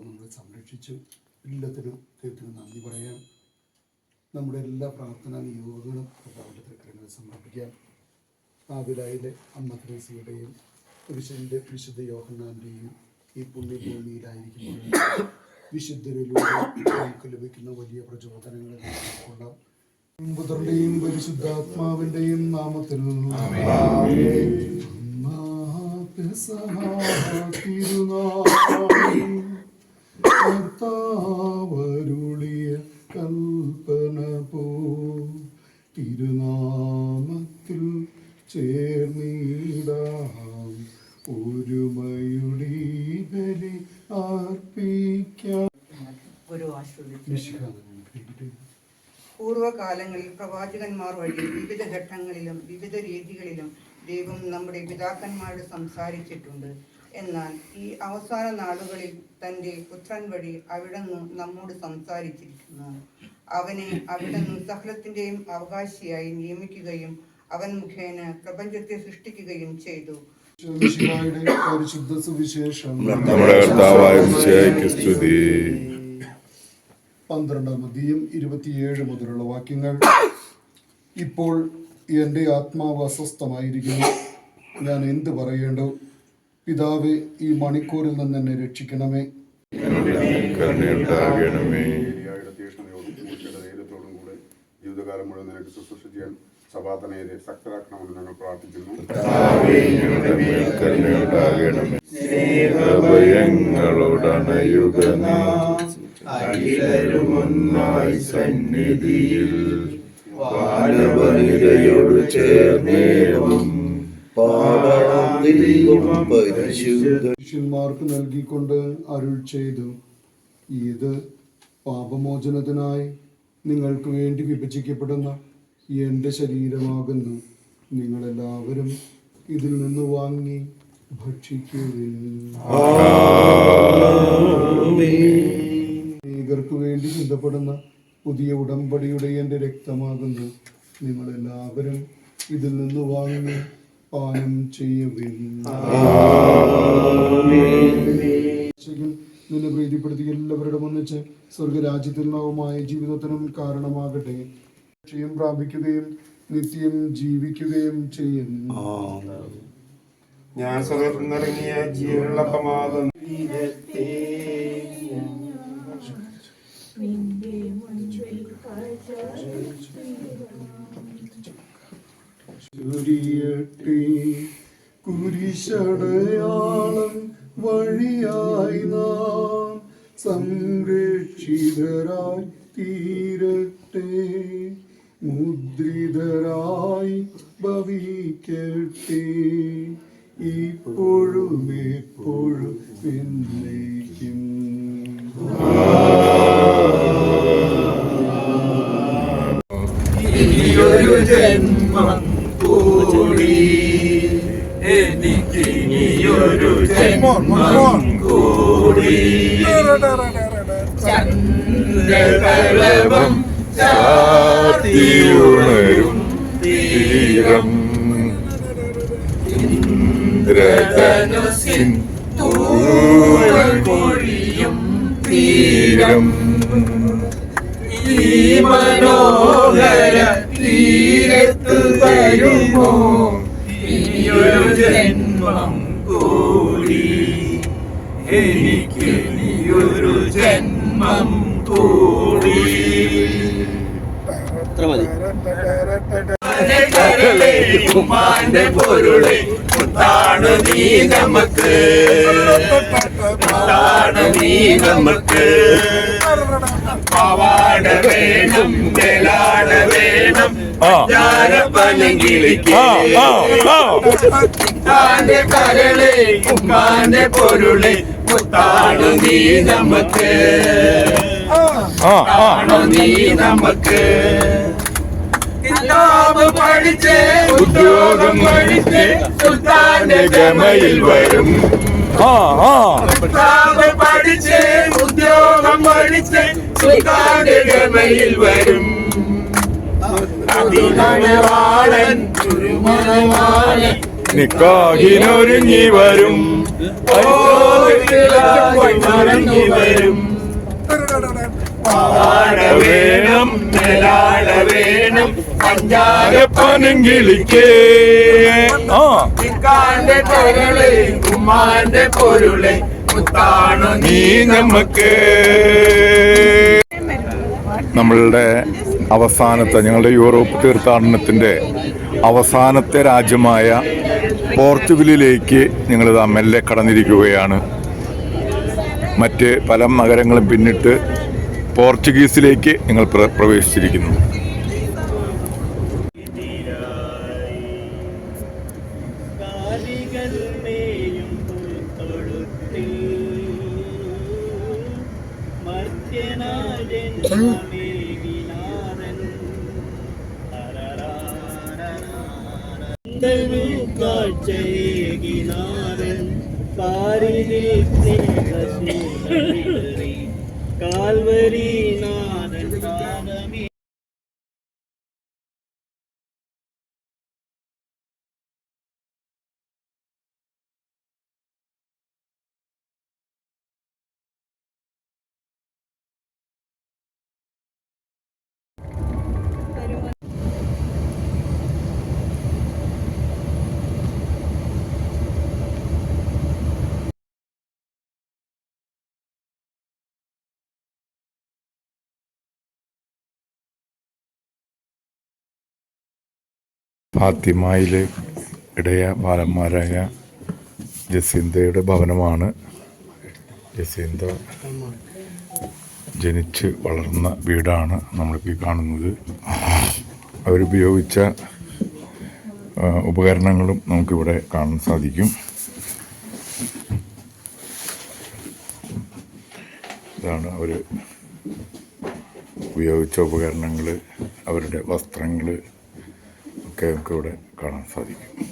കർത്താവ് നമ്മളെ സംരക്ഷിച്ചു എല്ലാത്തിനും ദൈവത്തിന് നന്ദി പറയാം നമ്മുടെ എല്ലാ പ്രാർത്ഥനാ നിയോഗങ്ങളും കർത്താവിന്റെ തൃക്കരങ്ങളിൽ സമർപ്പിക്കാം. ആവിലായിലെ അമ്മ ത്രേസിയുടെയും പുരുഷന്റെ വിശുദ്ധ യോഹന്നാന്റെയും ഈ പുണ്യഭൂമിയിലായിരിക്കുമ്പോൾ വിശുദ്ധരിലൂടെ നമുക്ക് ലഭിക്കുന്ന വലിയ പ്രചോദനങ്ങളെ കൊള്ളാം ഉൾക്കൊള്ളാം പുത്രന്റെയും പരിശുദ്ധാത്മാവിന്റെയും നാമത്തിൽ കർത്താവരുളിയ കൽപ്പന പോ. തിരുനാമത്തിൽ ചേർന്നിടാം. ഒരുമയുടെ ബലി അർപ്പിക്കാം. പൂർവകാലങ്ങളിൽ പ്രവാചകന്മാർ വഴി വിവിധ ഘട്ടങ്ങളിലും വിവിധ രീതികളിലും ദൈവം നമ്മുടെ പിതാക്കന്മാരോട് സംസാരിച്ചിട്ടുണ്ട്. എന്നാൽ ഈ അവസാന നാളുകളിൽ തന്റെ പുത്രൻ വഴി അവിടുന്ന് നമ്മോട് സംസാരിച്ചിരിക്കുന്നു. അവനെ അവിടുന്ന് സഹലത്തിന്റെയും അവകാശിയായി നിയമിക്കുകയും അവൻ മുഖേന പ്രപഞ്ചത്തെ സൃഷ്ടിക്കുകയും ചെയ്തു. മിശിഹായുടെ പരിശുദ്ധ സുവിശേഷം നമ്മുടെ കർത്താവായ സ്തുതി. പന്ത്രണ്ടാം അധ്യയം ഇരുപത്തിയേഴ് മുതലുള്ള വാക്യങ്ങൾ. ഇപ്പോൾ എന്റെ ആത്മാവ് അസ്വസ്ഥമായിരിക്കുന്നു. ഞാൻ എന്ത് പറയേണ്ടു? പിതാവെ ഈ മണിക്കൂറിൽ നിന്ന് എന്നെ രക്ഷിക്കണമേ. ധൈര്യത്തോടും കൂടെ ജീവിതകാലം മുഴുവൻ നിനക്ക് ശുശ്രൂഷ ചെയ്യാൻ സഭാതനയെ ശക്തരാക്കണമെന്ന് ഞങ്ങൾ പ്രാർത്ഥിക്കുന്നു. അഖിലരുമൊന്നായി സന്നിധിയിൽ വാനവനിരയോട് ചേർന്നേവും ശിഷ്യന്മാർക്ക് നൽകിക്കൊണ്ട് അരുൾ ചെയ്തു. ഇത് പാപമോചനത്തിനായി നിങ്ങൾക്ക് വേണ്ടി വിഭജിക്കപ്പെടുന്ന എന്റെ ശരീരമാകുന്നു. നിങ്ങളെല്ലാവരും ഇതിൽ നിന്ന് വാങ്ങി ഭക്ഷിക്കുകർക്ക് വേണ്ടി ചിന്തപ്പെടുന്ന പുതിയ ഉടമ്പടിയുടെ എന്റെ രക്തമാകുന്നു. നിങ്ങളെല്ലാവരും ഇതിൽ നിന്ന് വാങ്ങി പാനം ചെയ്യുവിൻ. നിന്നെ പ്രീതിപ്പെടുത്തി എല്ലാവരുടെ ഒന്നിച്ച് സ്വർഗരാജ്യത്തിൽ നവമായ ജീവിതത്തിനും കാരണമാകട്ടെ. ക്ഷയം പ്രാപിക്കുകയും നിത്യം ജീവിക്കുകയും ചെയ്യും. ഞാൻ സ്വർഗത്തിൽ നിന്നിറങ്ങിയ ജീവനുള്ള പ്രമാദം. ചുരിയട്ടെ കുരിശടയാളം വഴിയായി നാം സംരക്ഷിതരായി തീരട്ടെ. മുദ്രിതരായി ഭവിക്കട്ടെ. ഇപ്പോഴും എപ്പോഴും എന്നേക്കും. ജന്മം എനിക്കിനിയൊരു ജന്മം കൂടി ചന്ദ്രകളവം ചാത്തിയുണരും തീരം. ഇന്ദ്രധനുസിൻ തൂവൽ പൊഴിയും തീരം. ഈ മനോഹര തീരത്ത് തരുമോ? ജന്മം കൂടി. എനിക്കിനിയൊരു ജന്മം കൂടി. ഉമ്മാന്റെ പൊരുളെ മുത്താണ് നീ നമുക്ക് മുത്താണ് നീ നമുക്ക് പാവാട വേണം വെലാട വേണം ഉമ്മാന്റെ കരളെ ഉമ്മാന്റെ പൊരുളെ മുത്താണ് നീ നമുക്ക് ആണോ നീ നമുക്ക് കിതാബ് പഠിച്ച് ഉദ്യോഗം പഠിച്ച് സുൽത്താന്റെ ഗമയിൽ വരും. കിതാബ് പഠിച്ച് ഉദ്യോഗം പഠിച്ച് സുൽത്താന്റെ ഗമയിൽ വരും. അതിനവാളൻ ചുരുമണവാളൻ നിക്കാഹിനൊരുങ്ങി വരും. തിളച്ചുപോയി വരും. പാടവേണം വേണം നിലാട വേണം പഞ്ചാരപ്പനം കിളിക്കേ ആ. ഇക്കാന്റെ പൊരുളെ ഉമ്മാന്റെ പൊരുളെ മുത്താണു നീ നമുക്ക് നമ്മളുടെ അവസാനത്തെ ഞങ്ങളുടെ യൂറോപ്പ് തീർത്ഥാടനത്തിന്റെ അവസാനത്തെ രാജ്യമായ പോർച്ചുഗലിലേക്ക് ഞങ്ങളിത് മെല്ലെ കടന്നിരിക്കുകയാണ്. മറ്റ് പല നഗരങ്ങളും പിന്നിട്ട് പോർച്ചുഗീസിലേക്ക് ഞങ്ങൾ പ്ര- പ്രവേശിച്ചിരിക്കുന്നു. മേയും പുൽത്തൊഴുത്തിൽ മർത്യനാജൻ ഫാത്തിമയിലെ ഇടയ ബാലന്മാരായ ജസീന്തയുടെ ഭവനമാണ്. ജസീന്ത ജനിച്ച് വളർന്ന വീടാണ് നമ്മളിപ്പോൾ ഈ കാണുന്നത്. അവരുപയോഗിച്ച ഉപകരണങ്ങളും നമുക്കിവിടെ കാണാൻ സാധിക്കും. ഇതാണ് അവർ ഉപയോഗിച്ച ഉപകരണങ്ങൾ അവരുടെ വസ്ത്രങ്ങൾ ഒക്കെ നമുക്ക് ഇവിടെ കാണാൻ സാധിക്കും.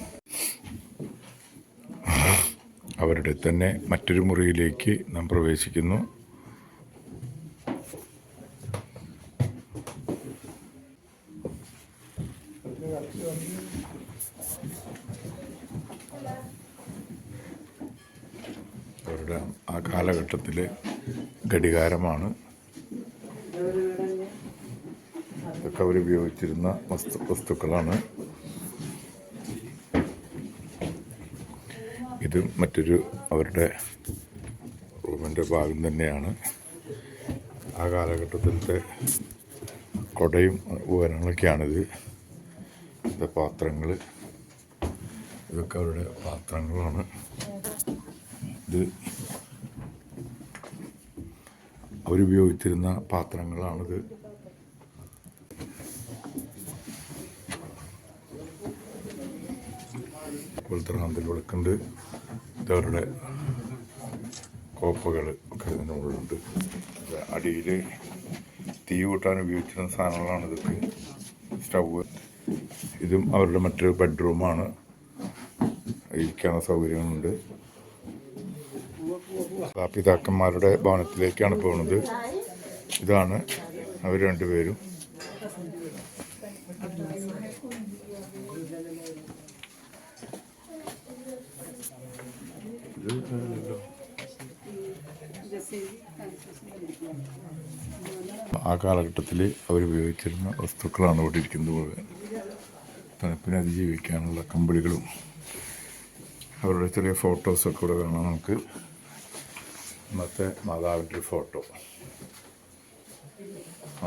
അവരുടെ തന്നെ മറ്റൊരു മുറിയിലേക്ക് നാം പ്രവേശിക്കുന്നു. അവരുടെ ആ കാലഘട്ടത്തിലെ ഘടികാരമാണ്. ഇതൊക്കെ ഉപയോഗിച്ചിരുന്ന വസ്തു വസ്തുക്കളാണ്. ഇത് മറ്റൊരു അവരുടെ റൂമിന്റെ ഭാഗം തന്നെയാണ്. ആ കാലഘട്ടത്തിലത്തെ കൊടയും ഉപകരണങ്ങളൊക്കെയാണിത്. ഇത് പാത്രങ്ങൾ ഇതൊക്കെ അവരുടെ പാത്രങ്ങളാണ്. ഇത് അവരുപയോഗിച്ചിരുന്ന പാത്രങ്ങളാണിത്. കുളത്തറാന്തിൽ വിളക്കുണ്ട്. ഇതവരുടെ കോപ്പകൾ ഒക്കെ ഇതിന്റെ മുകളിലുണ്ട് അടിയിൽ തീ കൂട്ടാൻ ഉപയോഗിച്ചിരുന്ന സാധനങ്ങളാണ് ഇതൊക്കെ. സ്റ്റവ് ഇതും അവരുടെ മറ്റൊരു ബെഡ്റൂമാണ്. ഇരിക്കാനുള്ള സൗകര്യങ്ങളുണ്ട്. പിതാക്കന്മാരുടെ ഭവനത്തിലേക്കാണ് പോകുന്നത്. ഇതാണ് അവർ രണ്ടുപേരും ആ കാലഘട്ടത്തിൽ അവർ ഉപയോഗിച്ചിരുന്ന വസ്തുക്കളാണ് ഇവിടെ ഇരിക്കുന്നത് മുഴുവൻ തണുപ്പിനെ അതിജീവിക്കാനുള്ള കമ്പിളികളും അവരുടെ ചെറിയ ഫോട്ടോസൊക്കെ ഇവിടെ കാണാം നമുക്ക്. ഇന്നത്തെ മാതാവിന്റെ ഫോട്ടോ.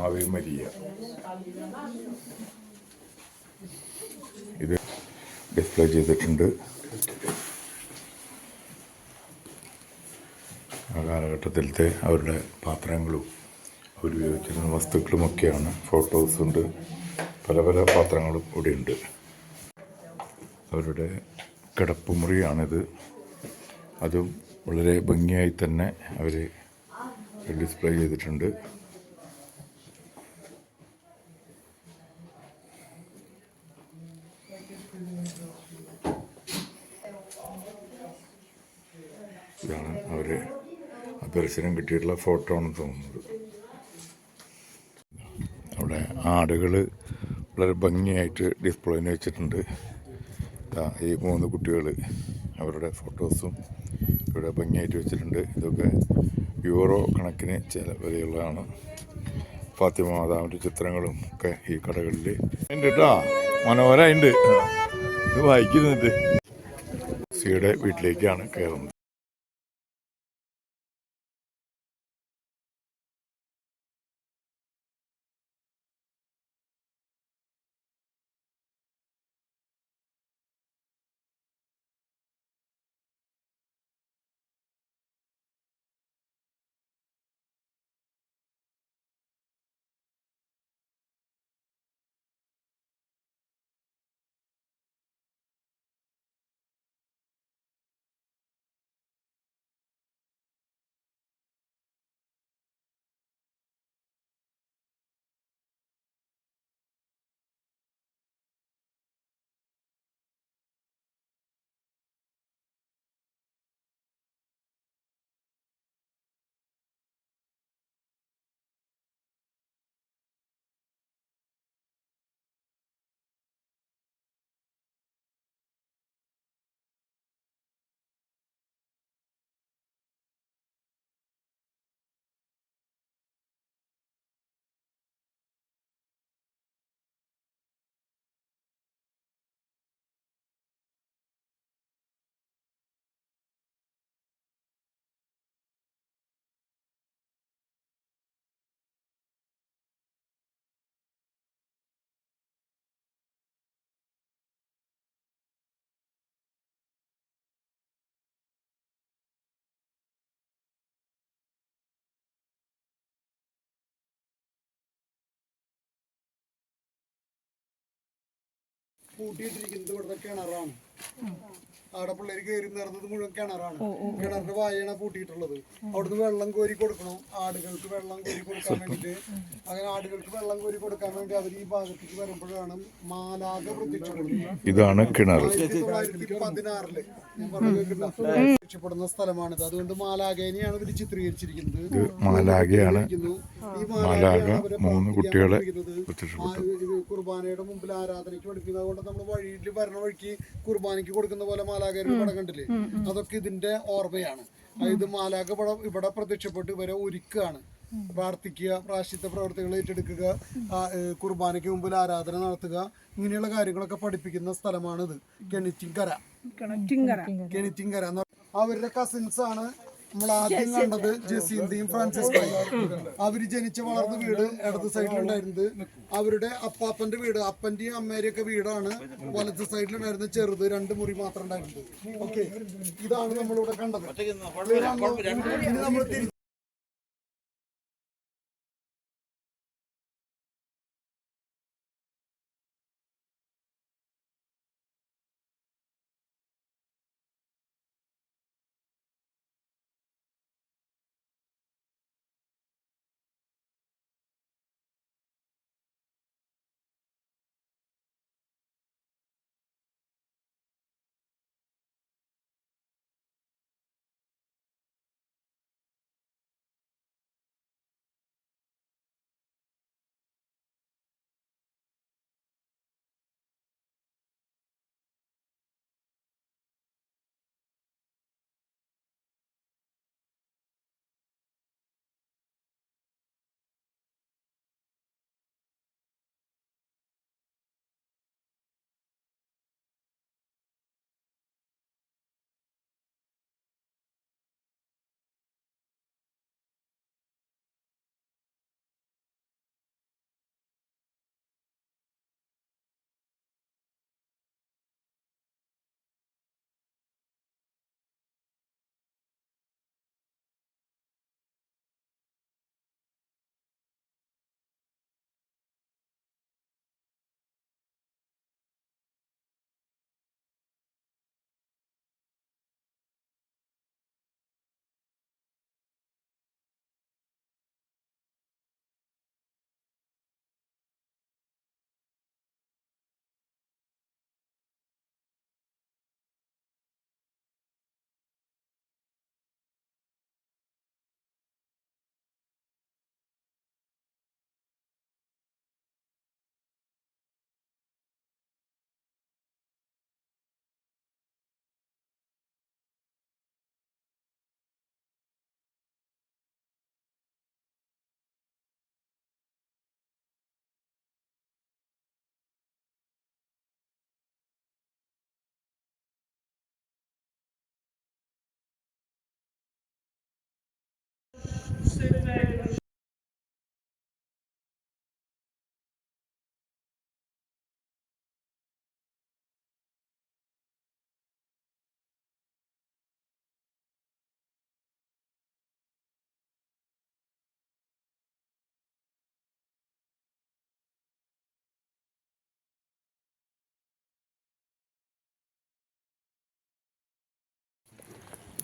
ആവി മരിയ. ഇത് ഡിസ്പ്ലേ ചെയ്തിട്ടുണ്ട്. ആ കാലഘട്ടത്തിലത്തെ അവരുടെ പാത്രങ്ങളും അവരുപയോഗിച്ചിരുന്ന വസ്തുക്കളുമൊക്കെയാണ്. ഫോട്ടോസ് ഉണ്ട്. പല പല പാത്രങ്ങളും ഇവിടെ ഉണ്ട്. അവരുടെ കിടപ്പുമുറിയാണിത് അതും വളരെ ഭംഗിയായി തന്നെ അവർ ഡിസ്പ്ലേ ചെയ്തിട്ടുണ്ട്. ഇതാണ് അവർ ദർശനം കിട്ടിയിട്ടുള്ള ഫോട്ടോ ആണെന്ന് തോന്നുന്നത് അവിടെ ആടുകൾ വളരെ ഭംഗിയായിട്ട് ഡിസ്പ്ലേന് വെച്ചിട്ടുണ്ട്. ഈ മൂന്ന് കുട്ടികൾ അവരുടെ ഫോട്ടോസും ഇവിടെ ഭംഗിയായിട്ട് വെച്ചിട്ടുണ്ട്. ഇതൊക്കെ യൂറോ കണക്കിന് ചില വിലയുള്ളതാണ്. ഫാത്തിമ മാതാവിന്റെ ചിത്രങ്ങളും ഒക്കെ ഈ കടകളിൽ ഉണ്ട് കേട്ടോ മനോഹര ഉണ്ട് ഇത് വായിക്കുന്നുണ്ട്. സിയുടെ വീട്ടിലേക്കാണ് കയറുന്നത്. പൂട്ടിയിട്ടിരിക്കുന്നത് ഇവിടുത്തെ കിണറാണ് അവിടെ പിള്ളേർ കയറി നിറഞ്ഞത് മുഴുവൻ കിണറാണ്. കിണറിന്റെ വായാണ് പൂട്ടിയിട്ടുള്ളത്. അവിടുന്ന് വെള്ളം കോരി കൊടുക്കണം. ആടുകൾക്ക് വെള്ളം കോരി കൊടുക്കാൻ വേണ്ടിട്ട്. അങ്ങനെ ആടുകൾക്ക് വെള്ളം കോരി കൊടുക്കാൻ വേണ്ടി അവർ ഈ ഭാഗത്തേക്ക് വരുമ്പോഴാണ് മാലാക പ്രത്യക്ഷപ്പെടുന്നത് ഇതാണ് കിണർ. തൊള്ളായിരത്തി പതിനാറിൽ? രക്ഷപ്പെടുന്ന സ്ഥലമാണിത്. അതുകൊണ്ട് മാലാഖേനെയാണ് ഇവർ ചിത്രീകരിച്ചിരിക്കുന്നത്. ഇത് മാലാഖയാണ്. ഈ മാലാഖ മൂന്ന് കുട്ടികളെ കുർബാനയുടെ മുമ്പിൽ ആരാധനയ്ക്ക് പഠിക്കുന്നത് അതുകൊണ്ട് നമ്മൾ വഴിയിൽ വരണ വഴിക്ക് കുർബാനയ്ക്ക് കൊടുക്കുന്ന പോലെ മാലാഖയുടെ പടം കണ്ടില്ലേ? അതൊക്കെ ഇതിന്റെ ഓർമ്മയാണ്. ഇത് മാലാഖ പടം ഇവിടെ പ്രത്യക്ഷപ്പെട്ട് ഇവരെ ഒരുക്കുകയാണ്. പ്രാർത്ഥിക്കുക പ്രാശിത്ത പ്രവർത്തികൾ ഏറ്റെടുക്കുക കുർബാനയ്ക്ക് മുമ്പിൽ ആരാധന നടത്തുക ഇങ്ങനെയുള്ള കാര്യങ്ങളൊക്കെ പഠിപ്പിക്കുന്ന സ്ഥലമാണിത്. കെണിറ്റിങ്കര കെണിറ്റിങ്കര അവരുടെ കസിൻസ് ആണ് നമ്മൾ ആദ്യം കണ്ടത് ജസീന്തയും ഫ്രാൻസിസ്കോയും. അവർ ജനിച്ച വളർന്ന വീട് ഇടത് സൈഡിലുണ്ടായിരുന്നത്. അവരുടെ അപ്പാപ്പന്റെ വീട് അപ്പന്റെയും അമ്മേരെയും ഒക്കെ വീടാണ് വലത് സൈഡിലുണ്ടായിരുന്ന ചെറുത് രണ്ട് മുറി മാത്രം ഉണ്ടായിരുന്നത്. ഓക്കെ ഇതാണ് നമ്മളിവിടെ കണ്ടത്. ഇനി നമ്മൾ തിരിച്ച്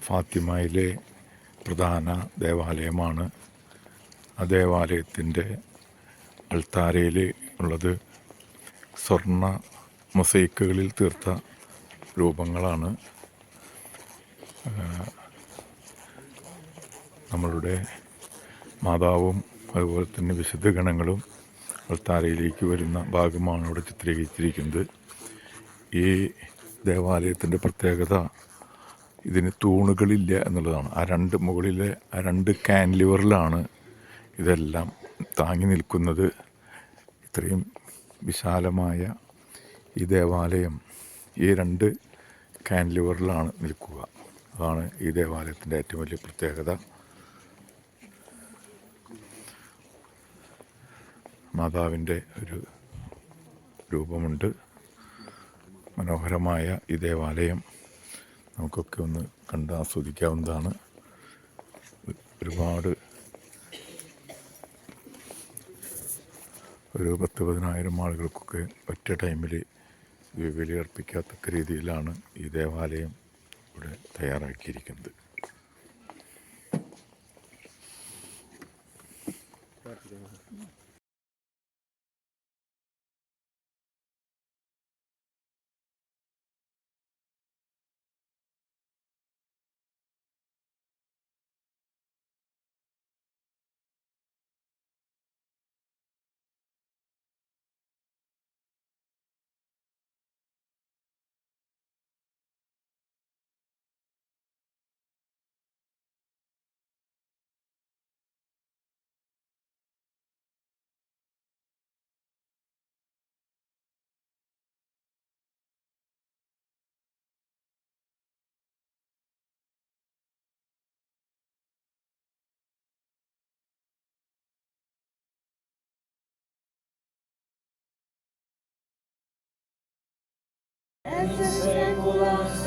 Fatima ile പ്രധാന ദേവാലയമാണ്. ആ ദേവാലയത്തിന്റെ അൾത്താരയിൽ ഉള്ളത് സ്വർണ മൊസൈക്കുകളിൽ തീർത്ത രൂപങ്ങളാണ്. നമ്മളുടെ മാതാവും അതുപോലെ തന്നെ വിശുദ്ധ ഗണങ്ങളും അൾത്താരയിലേക്ക് വരുന്ന ഭാഗമാണ് ഇവിടെ ചിത്രീകരിച്ചിരിക്കുന്നത്. ഈ ദേവാലയത്തിന്റെ പ്രത്യേകത ഇതിന് തൂണുകളില്ല എന്നുള്ളതാണ്. ആ രണ്ട് മുകളിലെ ആ രണ്ട് കാൻലിവറിലാണ് ഇതെല്ലാം താങ്ങി നിൽക്കുന്നത്. ഇത്രയും വിശാലമായ ഈ ദേവാലയം ഈ രണ്ട് കാൻലിവറിലാണ് നിൽക്കുക. അതാണ് ഈ ദേവാലയത്തിന്റെ ഏറ്റവും വലിയ പ്രത്യേകത. മാതാവിന്റെ ഒരു രൂപമുണ്ട്. മനോഹരമായ ഈ ദേവാലയം. നമുക്കൊക്കെ ഒന്ന് കണ്ട് ആസ്വദിക്കാവുന്നതാണ്. ഒരുപാട് ഒരു പത്ത് പതിനായിരം ആളുകൾക്കൊക്കെ ഒറ്റ ടൈമിൽ വിലയർപ്പിക്കാത്തക്ക രീതിയിലാണ് ഈ ദേവാലയം ഇവിടെ തയ്യാറാക്കിയിരിക്കുന്നത്. séculos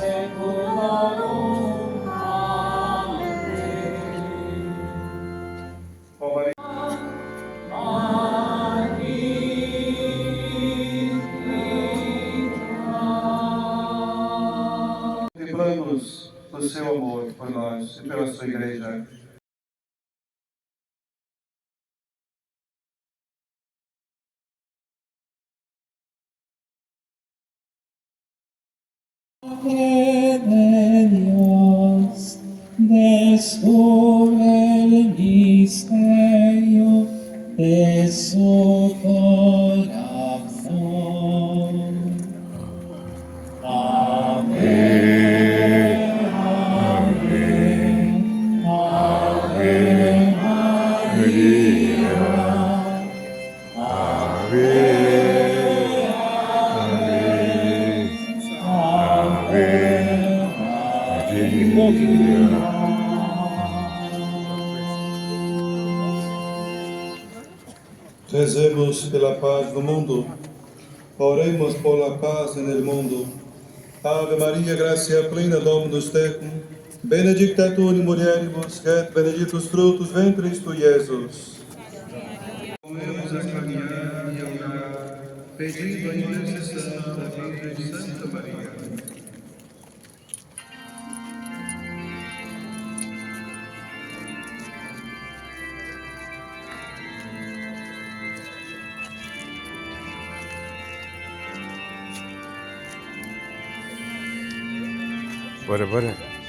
Dios de su Rezemos pela paz no mundo. Oremos por la paz no mundo. Ave Maria, gracia plena, Dominus tecum, benedicta tu in mulieribus, et benedictus fructus ventris tu, Jesus. Vamos a caminhar e orar, pedindo a intercessão da Virgem Santa Maria. बरोबर है